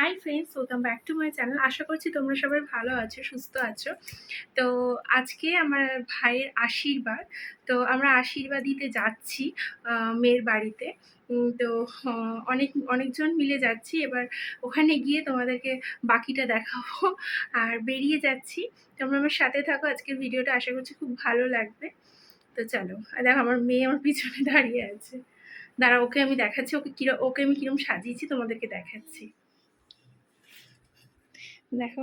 Hi friends welcome back to my channel আশা করছি তোমরা সবাই ভালো আছো, সুস্থ আছো। তো আজকে আমার ভাইয়ের আশীর্বাদ। তো আমরা আশীর্বাদ দিতে যাচ্ছি মেয়ের বাড়িতে। তো অনেক, অনেকজন মিলে যাচ্ছি। এবার ওখানে গিয়ে তোমাদেরকে বাকিটা দেখাবো। আর বেরিয়ে যাচ্ছি। তোমরা আমার সাথে থাকো। আজকের ভিডিওটা আশা করছি খুব ভালো লাগবে। তো চলো দেখো, আমার মেয়ে আমার পিছনে দাঁড়িয়ে আছে। দাঁড়া ওকে আমি দেখাচ্ছি। ওকে কিরম, ওকে আমি কিরম সাজিয়েছি তোমাদেরকে দেখাচ্ছি। দেখো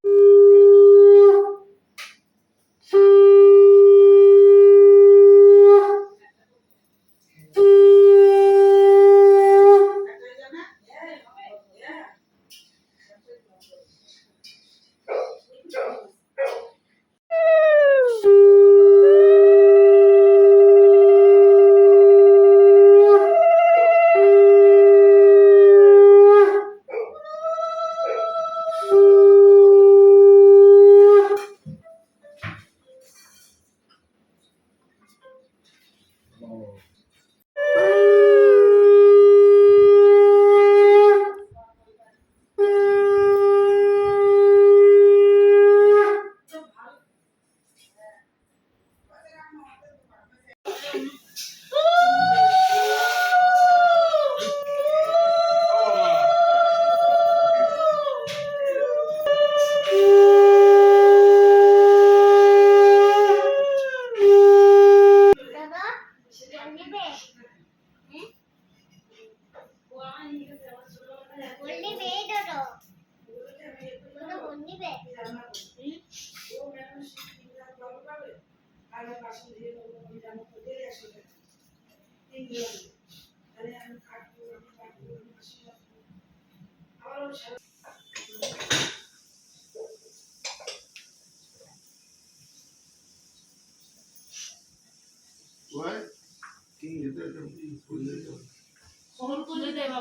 ড্রেস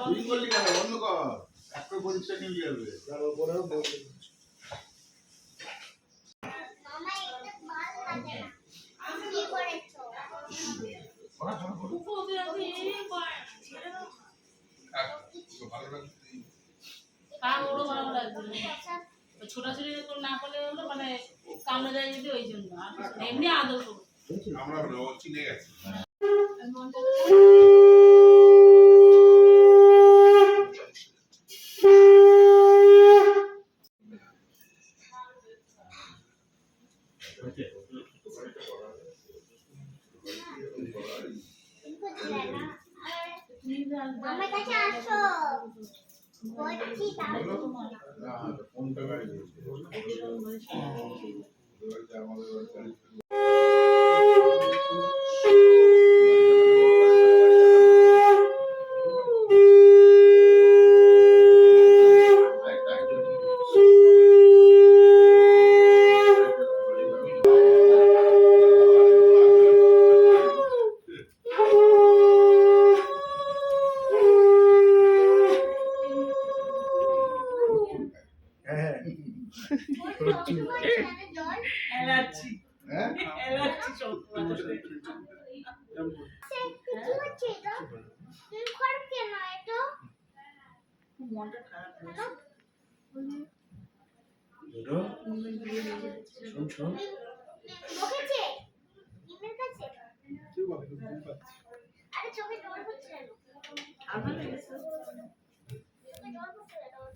কি করলি কেন? বন্ধ কর? একটা পরীক্ষা নিয়ে যাবে। মামা এটা ভালো লাগে না কি করেছ পড়াশোনা করো উপর দিয়ে আপনি এই করেন, ছেড়ে দাও। ভালো লাগছে কার ওরও ভালো লাগছে না। ওই ছোটাছুটি করে না করলে হলো মানে কামড়ে যায় যদি ওই জন্য। এমনি আদর আমরা চিনে গেছি আমার কাছে আসো। বলছি তাহলে কেন ওটা?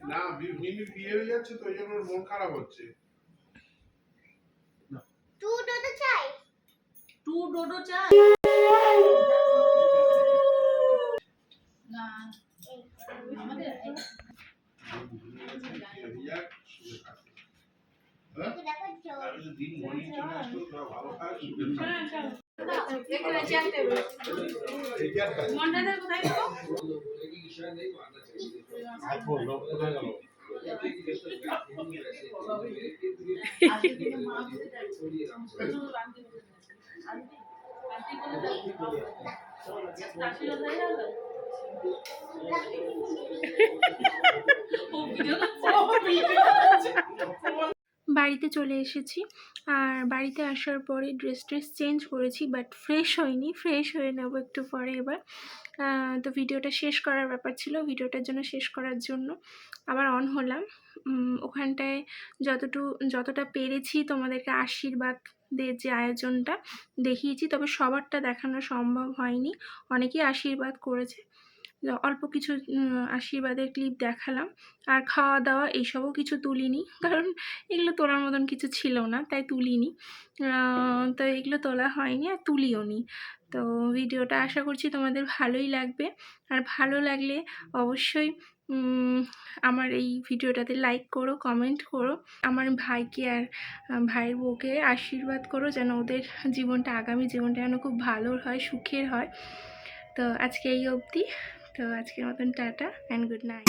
না মিমি বিয়ে হয়ে যাচ্ছে তো ওই জন্য ওর মন খারাপ হচ্ছে। টু ডোডো চাই টু ডোডো চা না আমাদের বিয়ে যাক, সুখে থাকো। দেখো আমি তো দিন মর্নিং চলে আসব তোরা ভালো খাস মনটাতে কোথায় গেলো? আইফোন লোক কোথায় গেল বাড়িতে চলে এসেছি আর বাড়িতে আসার পরে ড্রেস ট্রেস চেঞ্জ করেছি বাট ফ্রেশ হয়নি ফ্রেশ হয়ে নেব একটু পরে এবার। তো ভিডিওটা শেষ করার ব্যাপার ছিল ভিডিওটার জন্য শেষ করার জন্য আবার অন হলাম। ওখানটায় যতটু, যতটা পেরেছি তোমাদেরকে আশীর্বাদ দের যে আয়োজনটা দেখিয়েছি, তবে সবারটা দেখানো সম্ভব হয়নি। অনেকেই আশীর্বাদ করেছে। অল্প কিছু আশীর্বাদের ক্লিপ দেখালাম। আর খাওয়া দাওয়া এইসবও কিছু তুলিনি, কারণ এগুলো তোলার মতন কিছু ছিল না, তাই তুলিনি। তো এগুলো তোলা হয়নি আর তুলিও নি। তো ভিডিওটা আশা করছি তোমাদের ভালোই লাগবে। আর ভালো লাগলে অবশ্যই আমার এই ভিডিওটাতে লাইক করো কমেন্ট করো। আমার ভাইকে আর ভাইয়ের বউকে আশীর্বাদ করো যেন ওদের জীবনটা, আগামী জীবনটা যেন খুব ভালো হয়, সুখের হয়। তো আজকে এই অবধি। তো আজকের মতন টাটা অ্যান্ড গুড নাইট